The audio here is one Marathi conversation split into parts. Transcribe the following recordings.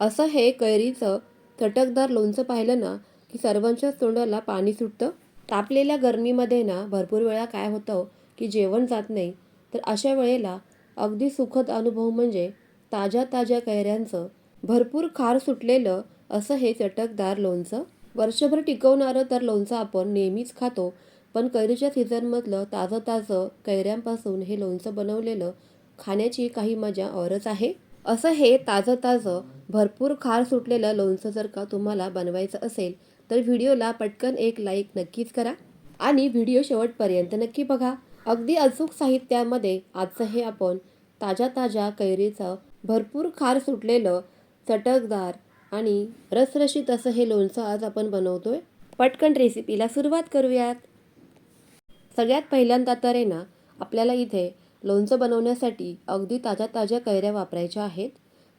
असं हे कैरीचं चटकदार लोणचं पाहिलं ना की सर्वांच्याच तोंडाला पाणी सुटतं? तापलेल्या गरमीमध्ये ना भरपूर वेळा काय होतं की जेवण जात नाही. तर अशा वेळेला अगदी सुखद अनुभव म्हणजे ताज्या ताज्या कैऱ्यांचं भरपूर खार सुटलेलं असं हे चटकदार लोणचं. वर्षभर टिकवणारं तर लोणचं आपण नेहमीच खातो पण कैरीच्या सीझनमधलं ताजं ताजं कैऱ्यांपासून हे लोणचं बनवलेलं खाण्याची काही मजा औरच आहे. असं हे ताजं ताजं भरपूर खार सुटलेलं लोणचं जर का तुम्हाला बनवायचं असेल तर व्हिडिओला पटकन एक लाईक नक्कीच करा आणि व्हिडिओ शेवटपर्यंत नक्की बघा. अगदी अचूक साहित्यामध्ये आजचं हे आपण ताज्या ताज्या कैरीचं भरपूर खार सुटलेलं चटकदार आणि रसरशीत असं हे लोणचं आज आपण बनवतोय. पटकन रेसिपीला सुरुवात करूयात. सगळ्यात पहिल्यांदा तर आहे ना आपल्याला इथे लोणचं बनवण्यासाठी अगदी ताज्या ताज्या कैऱ्या वापरायच्या आहेत.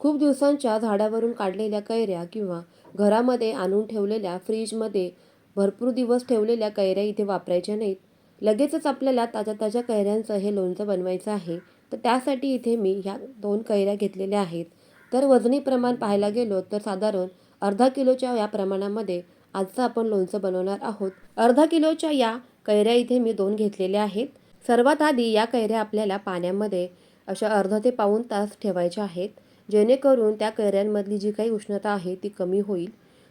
खूप दिवसांच्या झाडावरून काढलेल्या कैऱ्या किंवा घरामध्ये आणून ठेवलेल्या फ्रीजमध्ये भरपूर दिवस ठेवलेल्या कैऱ्या इथे वापरायच्या नाहीत. लगेचच आपल्याला ताज्या ताज्या कैऱ्यांचं हे लोणचं बनवायचं आहे. तर त्यासाठी इथे मी ह्या दोन कैऱ्या घेतलेल्या आहेत. तर वजनी प्रमाण पाहायला गेलो तर साधारण अर्धा किलोच्या या प्रमाणामध्ये आजचं आपण लोणचं बनवणार आहोत. अर्धा किलोच्या या कैऱ्या इथे मी दोन घेतलेल्या आहेत. सर्वात आधी या कैऱ्या आपल्याला पाण्यामध्ये अशा अर्धा ते पाऊण तास ठेवायच्या आहेत जेणेकरून त्या कैऱ्यांमधली जी काही उष्णता आहे ती कमी होईल.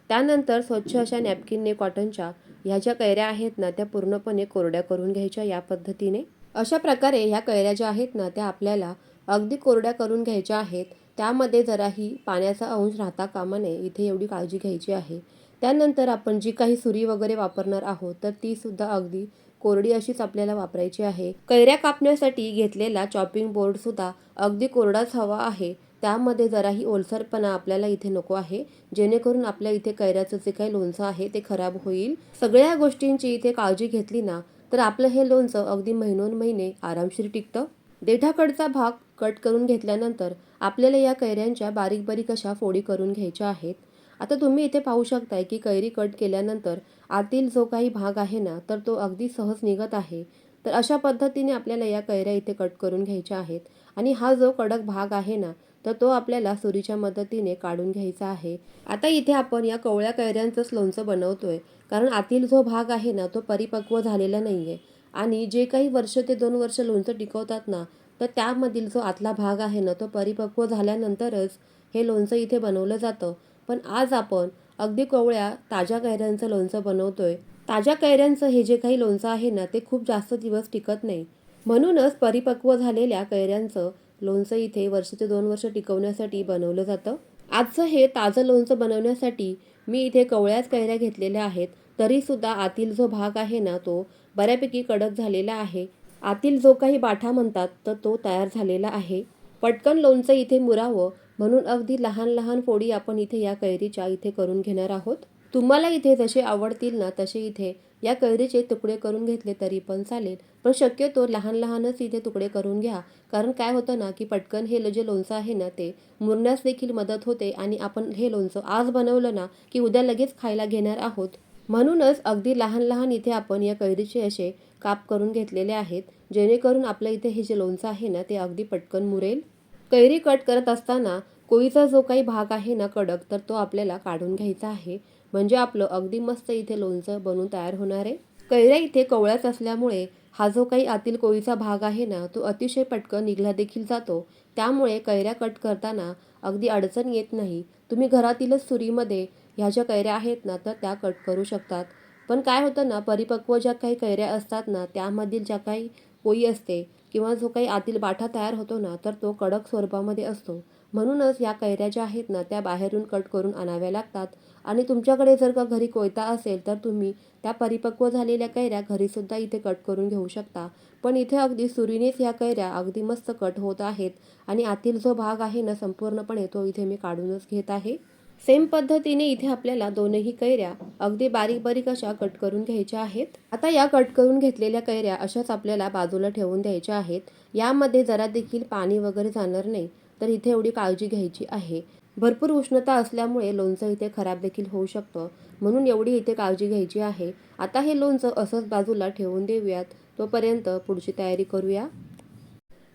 त्यानंतर स्वच्छ अशा नॅपकिनने कॉटनच्या ह्या ज्या कैऱ्या आहेत ना त्या पूर्णपणे कोरड्या करून घ्यायच्या या पद्धतीने. अशा प्रकारे ह्या कैऱ्या ज्या आहेत ना त्या आपल्याला अगदी कोरड्या करून घ्यायच्या आहेत. त्यामध्ये जराही पाण्याचा अंश राहता कामा नये इथे एवढी काळजी घ्यायची आहे. त्यानंतर आपण जी काही सुरी वगैरे वापरणार आहोत तर ती सुद्धा अगदी कोरडी अशीच आपल्याला वापरायची आहे. कैऱ्या कापण्यासाठी घेतलेला चॉपिंग बोर्ड सुद्धा अगदी कोरडाच हवा आहे. त्यामध्ये जराही ओलसरपणा आपल्याला इथे नको आहे. जेणेकरून आपल्या इथे कैऱ्याचं जे काही लोणचं आहे ते खराब होईल. सगळ्या गोष्टींची इथे काळजी घेतली ना तर आपलं हे लोणचं अगदी महिनोन महिने आरामशीर टिकतं. देठाकडचा भाग कट करून घेतल्यानंतर आपल्याला या कैऱ्यांच्या बारीक बारीक अशा फोडी करून घ्यायच्या आहेत. आता तुम्ही इथे पाहू शकताय की कैरी कट केल्यानंतर आतील जो काही भाग आहे ना तर तो अगदी सहज निघत आहे. तर अशा पद्धतीने आपल्याला या कैऱ्या इथे कट करून घ्यायच्या आहेत. आणि हा जो कडक भाग आहे ना तर तो आपल्याला सुरीच्या मदतीने काढून घ्यायचा आहे. आता इथे आपण या कवळ्या कैऱ्यांचंच लोणचं बनवतोय. कारण आतील जो भाग आहे ना तो परिपक्व झालेला नाही आहे आणि जे काही वर्ष ते दोन वर्ष लोणचं टिकवतात ना तर त्यामधील जो आतला भाग आहे ना तो परिपक्व झाल्यानंतरच हे लोणचं इथे बनवलं जातं. पण आज आपण अगदी कोवळ्या ताज्या कैऱ्यांचं लोणचं बनवतोय. ताज्या कैऱ्यांचं हे जे काही लोणचं आहे ना ते खूप जास्त दिवस टिकत नाही. म्हणूनच परिपक्व झालेल्या कैऱ्यांचं लोणचं इथे वर्ष ते दोन वर्ष टिकवण्यासाठी बनवलं जातं. आजचं हे ताजं लोणचं बनवण्यासाठी मी इथे कवळ्याच कैऱ्या घेतलेल्या आहेत. तरीसुद्धा आतील जो भाग आहे ना तो बऱ्यापैकी कडक झालेला आहे. आतील जो काही बाठा म्हणतात तर तो तयार झालेला आहे. पटकन लोणचं इथे मुरावं म्हणून अगदी लहान लहान फोडी आपण इथे या कैरीच्या इथे करून घेणार आहोत. तुम्हाला इथे जसे आवडतील ना तसे इथे या कैरीचे तुकडे करून घेतले तरी पण चालेल. पण शक्यतो लहान लहानच इथे तुकडे करून घ्या. कारण काय होतं ना की पटकन हे जे लोणचं आहे ना ते मुरण्यास देखील मदत होते आणि आपण हे लोणचं आज बनवलं ना की उद्या लगेच खायला घेणार आहोत. म्हणूनच अगदी लहान लहान इथे आपण या कैरीचे असे काप करून घेतलेले आहेत. जेणेकरून आपलं इथे हे जे लोणचं आहे ना ते अगदी पटकन मुरेल. कैरी कट करत असताना कोळीचा जो काही भाग आहे ना कडक तर तो आपल्याला काढून घ्यायचा आहे. म्हणजे आपलं अगदी मस्त इथे लोणचं बनून तयार होणार आहे. कैऱ्या इथे कवळ्याच असल्यामुळे हा जो काही आतील कोळीचा भाग आहे ना तो अतिशय पटकन निघला देखील जातो. त्यामुळे कैऱ्या कट करताना अगदी अडचण येत नाही. तुम्ही घरातीलच सुरीमध्ये ह्या ज्या कैऱ्या आहेत ना तर त्या कट करू शकतात. पण काय होतं ना परिपक्व ज्या काही कैऱ्या असतात ना त्यामधील ज्या काही कोळी असते किंवा जो काही आतील बाठा तयार होतो ना तर तो कडक स्वरूपामध्ये असतो. म्हणूनच या कैऱ्या ज्या आहेत ना त्या बाहेरून कट करून आणाव्या लागतात. आणि तुमच्याकडे जर का घरी कोयता असेल तर तुम्ही त्या परिपक्व झालेल्या कैऱ्या घरीसुद्धा इथे कट करून घेऊ शकता. पण इथे अगदी सुरीनेच ह्या कैऱ्या अगदी मस्त कट होत आहेत. आणि आतील जो भाग आहे ना संपूर्णपणे तो इथे मी काढूनच घेत आहे. सेम पद्धतीने इथे आपल्याला दोनही कैऱ्या अगदी बारीक बारीक अशा कट करून घ्यायच्या आहेत. आता या कट करून घेतलेल्या कैऱ्या अशाच आपल्याला बाजूला ठेवून द्यायच्या आहेत. यामध्ये जरा देखील पाणी वगैरे जाणार नाही तर इथे एवढी काळजी घ्यायची आहे. भरपूर उष्णता असल्यामुळे लोणचं इथे खराब देखील होऊ शकतं म्हणून एवढी इथे काळजी घ्यायची आहे. आता हे लोणचं असंच बाजूला ठेवून देऊयात. तोपर्यंत पुढची तयारी करूया.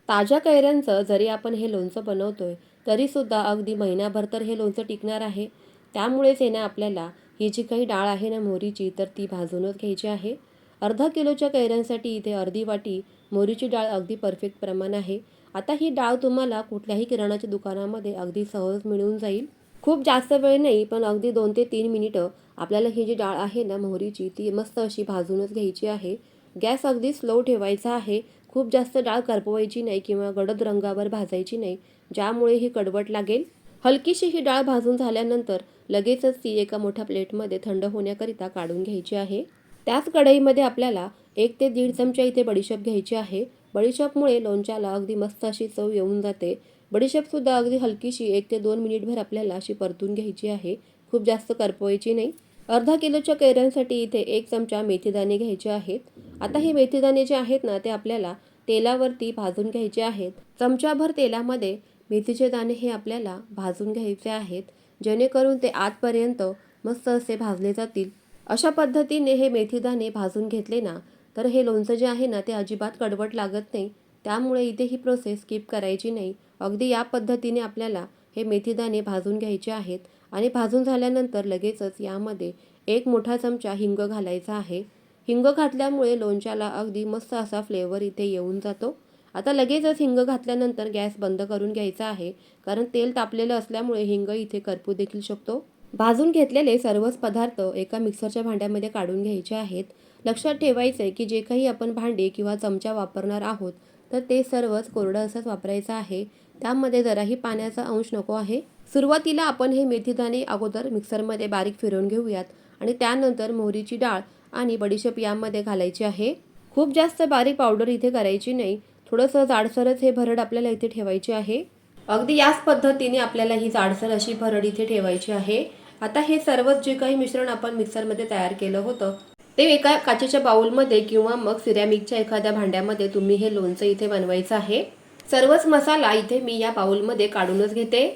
ताज्या कैऱ्यांचं जरी आपण हे लोणचं बनवतोय तरीसुद्धा अगदी महिनाभर तर हे लोणचं टिकणार आहे. त्यामुळेच आहे ना आपल्याला ही जी काही डाळ आहे ना मोहरीची तर ती भाजूनच घ्यायची आहे. अर्धा किलोच्या कैऱ्यांसाठी इथे अर्धी वाटी मोहरीची डाळ अगदी परफेक्ट प्रमाण आहे. आता ही डाळ तुम्हाला कुठल्याही किराणाच्या दुकानामध्ये अगदी सहज मिळून जाईल. खूप जास्त वेळ नाही पण अगदी दोन ते तीन मिनिटं आपल्याला ही जी डाळ आहे ना मोहरीची ती मस्त अशी भाजूनच घ्यायची आहे. गॅस अगदी स्लो ठेवायचा आहे. खूप जास्त डाळ करपवायची नाही किंवा गडद रंगावर भाजायची नाही ज्यामुळे ही कडवट लागेल. हलकीशी ही डाळ भाजून झाल्यानंतर लगेचच ती एका मोठ्या प्लेटमध्ये थंड होण्याकरिता काढून घ्यायची आहे. त्याच कढईमध्ये आपल्याला एक ते दीड चमचा इथे बडीशेप घ्यायची आहे. बडीशेपमुळे लोणच्याला अगदी मस्त अशी चव येऊन जाते. बडीशेपसुद्धा अगदी हलकीशी एक ते दोन मिनिटभर आपल्याला अशी परतून घ्यायची आहे. खूप जास्त करपवायची नाही. अर्धा किलोच्या कैऱ्यांसाठी इथे एक चमचा मेथीदाणे घ्यायचे आहेत. आता हे मेथीदाणे जे आहेत ना ते आपल्याला तेलावरती भाजून घ्यायचे आहेत. चमचाभर तेलामध्ये मेथीचे दाणे हे आपल्याला भाजून घ्यायचे आहेत जेणेकरून ते आतपर्यंत मस्त असे भाजले जातील. अशा पद्धतीने हे मेथीदाणे भाजून घेतले ना तर हे लोणचं जे आहे ना ते अजिबात कडवट लागत नाही. त्यामुळे इथे ही प्रोसेस स्किप करायची नाही. अगदी या पद्धतीने आपल्याला हे मेथीदाणे भाजून घ्यायचे आहेत. आणि भाजून झाल्यानंतर लगेचच यामध्ये एक मोठा चमचा हिंग घालायचा आहे. हिंग घातल्यामुळे लोणच्याला अगदी मस्त असा फ्लेवर इथे येऊन जातो. आता लगेचच हिंग घातल्यानंतर गॅस बंद करून घ्यायचा आहे. कारण तेल तापलेलं असल्यामुळे हिंग इथे करपू देखील शकतो. भाजून घेतलेले सर्वच पदार्थ एका मिक्सरच्या भांड्यामध्ये काढून घ्यायचे आहेत. लक्षात ठेवायचं आहे की जे काही आपण भांडे किंवा चमचा वापरणार आहोत तर ते सर्वच कोरडं असंच वापरायचं आहे. त्यामध्ये जराही पाण्याचा अंश नको आहे. सुरुवातीला आपण हे मेथीदाणे अगोदर मिक्सरमध्ये बारीक फिरवून घेऊयात आणि त्यानंतर मोहरीची डाळ आणि बडीशेप यामध्ये घालायची आहे. खूप जास्त बारीक पावडर इथे करायची नाही. थोडंसं जाडसरच हे भरड आपल्याला इथे ठेवायची आहे. अगदी याच पद्धतीने आपल्याला ही जाडसर अशी भरड इथे ठेवायची आहे. आता हे सर्वच जे काही मिश्रण आपण मिक्सरमध्ये तयार केलं होतं ते एका काचेच्या बाऊलमध्ये किंवा मग सिरॅमिकच्या एखाद्या भांड्यामध्ये तुम्ही हे लोणचं इथे बनवायचं आहे. सर्वच मसाला इथे मी या बाऊलमध्ये काढूनच घेते.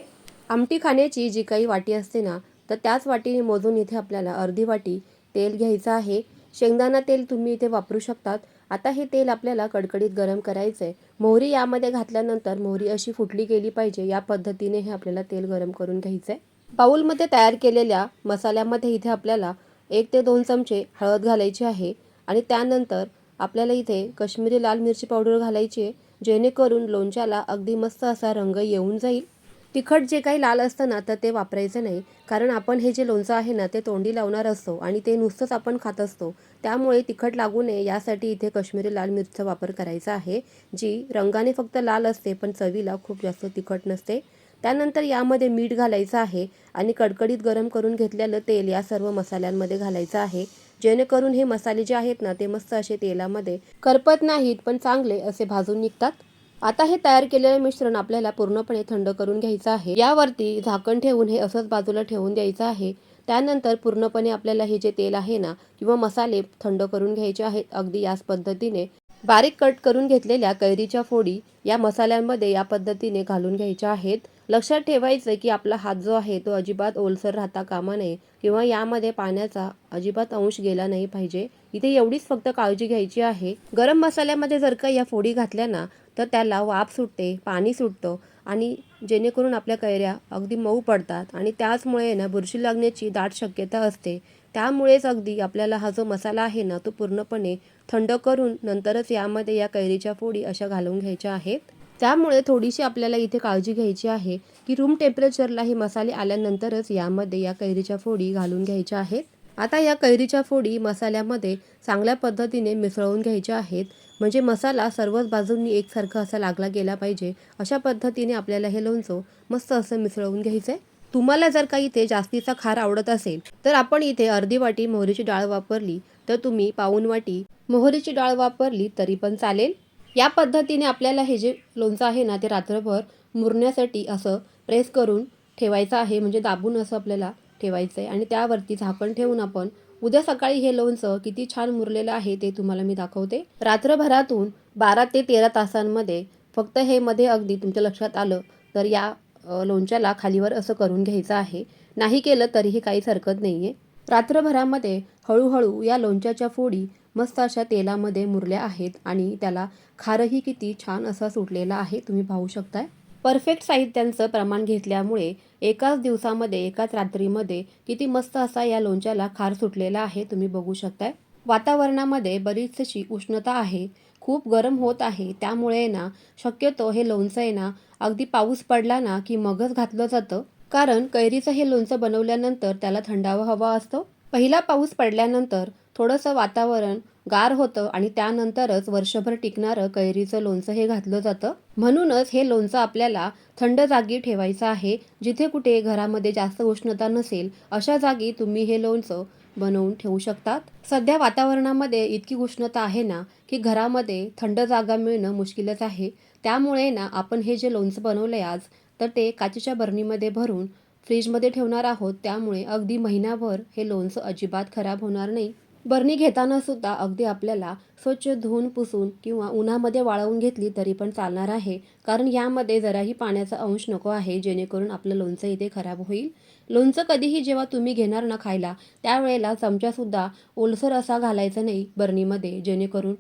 आमटी खाण्याची जी काही वाटी असते ना तर त्याच वाटीने मोजून इथे आपल्याला अर्धी वाटी तेल घ्यायचं आहे. शेंगदाणा तेल तुम्ही इथे वापरू शकतात. आता हे तेल आपल्याला कडकडीत गरम करायचं आहे मोहरी यामध्ये घातल्यानंतर मोहरी अशी फुटली गेली पाहिजे. या पद्धतीने हे आपल्याला तेल गरम करून घ्यायचं आहे बाऊलमध्ये तयार केलेल्या मसाल्यामध्ये इथे आपल्याला एक ते दोन चमचे हळद घालायची आहे. आणि त्यानंतर आपल्याला इथे कश्मीरी लाल मिरची पावडर घालायची आहे. जेणेकरून लोणच्याला अगदी मस्त असा रंग येऊन जाईल. तिखट जे काही लाल असतं ना तर ते वापरायचं नाही. कारण आपण हे जे लोणचं आहे ना ते तोंडी लावणार असतो आणि ते नुसतंच आपण खात असतो. त्यामुळे तिखट लागू नये यासाठी इथे कश्मीरी लाल मिरचा वापर करायचा आहे जी रंगाने फक्त लाल असते पण चवीला खूप जास्त तिखट नसते. त्यानंतर यामध्ये मीठ घालायचं आहे आणि कडकडीत गरम करून घेतलेलं तेल या सर्व मसाल्यांमध्ये घालायचं आहे. जेणेकरून हे मसाले जे आहेत ना ते मस्त असे तेलामध्ये करपत नाहीत पण चांगले असे भाजून निघतात. आता हे तयार केलेले मिश्रण आपल्याला पूर्णपणे थंड करून घ्यायचं आहे. यावरती झाकण ठेवून हे असंच बाजूला ठेवून द्यायचं आहे. त्यानंतर पूर्णपणे आपल्याला हे जे तेल आहे ना किंवा मसाले थंड करून घ्यायचे आहेत. अगदी याच पद्धतीने बारीक कट करून घेतलेल्या कैरीच्या फोडी या मसाल्यांमध्ये या पद्धतीने घालून घ्यायच्या आहेत. लक्षात ठेवायचं की आपला हात जो आहे तो अजिबात ओलसर राहता कामा नये किंवा यामध्ये पाण्याचा अजिबात अंश गेला नाही पाहिजे. इथे एवढीच फक्त काळजी घ्यायची आहे. गरम मसाल्यामध्ये जर का या फोडी घातल्या ना तर त्याला वाफ सुटते पाणी सुटतं आणि जेणेकरून आपल्या कैऱ्या अगदी मऊ पडतात आणि त्याचमुळे ना बुरशी लागण्याची दाट शक्यता असते. त्यामुळेच अगदी आपल्याला हा जो मसाला आहे ना तो पूर्णपणे थंड करून नंतरच यामध्ये या कैरीच्या फोडी अशा घालून घ्यायच्या आहेत. त्यामुळे थोडीशी आपल्याला इथे काळजी घ्यायची आहे की रूम टेम्परेचरला हे मसाले आल्यानंतरच यामध्ये या कैरीच्या फोडी घालून घ्यायच्या आहेत. आता या कैरीच्या फोडी मसाल्यामध्ये चांगल्या पद्धतीने मिसळून घ्यायच्या आहेत. म्हणजे मसाला सर्वच बाजूंनी एकसारखा असा लागला गेला पाहिजे अशा पद्धतीने आपल्याला हे लोणचं मस्त असं मिसळवून घ्यायचं आहे तुम्हाला जर का इथे जास्तीचा खार आवडत असेल तर आपण इथे अर्धी वाटी मोहरीची डाळ वापरली तर तुम्ही पाऊन वाटी मोहरीची डाळ वापरली तरी पण चालेल. या पद्धतीने आपल्याला हे जे लोणचं आहे ना ते रात्रभर मुरण्यासाठी असं प्रेस करून ठेवायचं आहे म्हणजे दाबून असं आपल्याला ठेवायचं आहे आणि त्यावरती झाकण ठेवून आपण उद्या सकाळी हे लोणचं किती छान मुरलेलं आहे ते तुम्हाला मी दाखवते. रात्रभरातून बारा ते तेरा तासांमध्ये फक्त हे मध्ये अगदी तुमच्या लक्षात आलं तर या लोणच्याला खालीवर असं करून घ्यायचं आहे. नाही केलं तरीही काहीच हरकत नाही आहे रात्रभरामध्ये हळूहळू या लोणच्याच्या फोडी मस्त अशा तेलामध्ये मुरल्या आहेत आणि त्याला खारही किती छान असा सुटलेला आहे तुम्ही पाहू शकताय. परफेक्ट साहित्यांचं प्रमाण घेतल्यामुळे एकाच दिवसामध्ये एकाच रात्रीमध्ये किती मस्त असा या लोणच्याला खार सुटलेला आहे तुम्ही बघू शकताय. वातावरणामध्ये बरीचशी उष्णता आहे खूप गरम होत आहे. त्यामुळे ना शक्यतो हे लोणचं आहे ना अगदी पाऊस पडला ना की मगच घातलं जातं. कारण कैरीचं हे लोणचं बनवल्यानंतर त्याला थंडावा हवा असतो. पहिला पाऊस पडल्यानंतर थोडंसं वातावरण गार होतं आणि त्यानंतरच वर्षभर टिकणारं कैरीचं लोणचं हे घातलं जातं. म्हणूनच हे लोणचं आपल्याला थंड जागी ठेवायचं आहे जिथे कुठे घरामध्ये जास्त उष्णता नसेल अशा जागी तुम्ही हे लोणचं बनवून ठेवू शकतात. सध्या वातावरणामध्ये इतकी उष्णता आहे ना की घरामध्ये थंड जागा मिळणं मुश्किलच आहे. त्यामुळे ना आपण हे जे लोणचं बनवलं आहे आज तर ते काचेच्या बरणीमध्ये भरून फ्रीजमध्ये ठेवणार आहोत. त्यामुळे अगदी महिनाभर हे लोणचं अजिबात खराब होणार नाही. बरणी घेताना सुद्धा अगदी आपल्याला स्वच्छ धुवून पुसून किंवा उन्हामध्ये वाळवून घेतली तरी पण चालणार आहे. कारण यामध्ये जराही पाण्याचा अंश नको आहे जेणेकरून आपलं लोणचं इथे खराब होईल. लोणचं कधीही जेव्हा तुम्ही घेणार ना खायला त्यावेळेला चमचासुद्धा ओलसर असा घालायचा नाही बरणीमध्ये जेणेकरून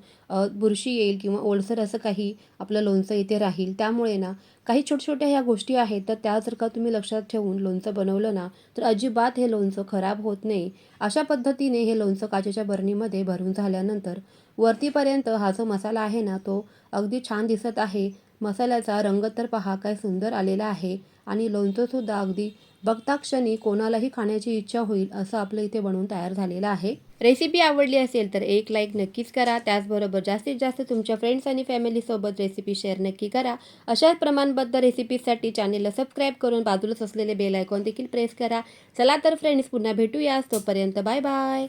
बुरशी येईल किंवा ओलसर असं काही आपलं लोणचं इथे राहील. त्यामुळे ना काही छोट्या छोट्या ह्या गोष्टी आहेत तर त्या जर का तुम्ही लक्षात ठेवून लोणचं बनवलं ना तर अजिबात हे लोणचं खराब होत नाही. अशा पद्धतीने हे लोणचं काचेच्या बरणीमध्ये भरून झाल्यानंतर वरतीपर्यंत हा जो मसाला आहे ना तो अगदी छान दिसत आहे. मसाल्याचा रंग तर पहा काय सुंदर आलेला आहे. आणि लोणचंसुद्धा अगदी बघता क्षणी कोणालाही खाण्याची इच्छा होईल असं आपलं इथे बनवून तयार झालेलं आहे. रेसिपी आवडली असेल तर एक लाईक नक्कीच करा. त्याचबरोबर जास्तीत जास्त तुमच्या फ्रेंड्स आणि फॅमिलीसोबत रेसिपी शेअर नक्की करा. अशाच प्रमाणबद्ध रेसिपीसाठी चॅनेलला सबस्क्राईब करून बाजूलाच असलेले बेल आयकॉन देखील प्रेस करा. चला तर फ्रेंड्स पुन्हा भेटूयास तोपर्यंत बाय बाय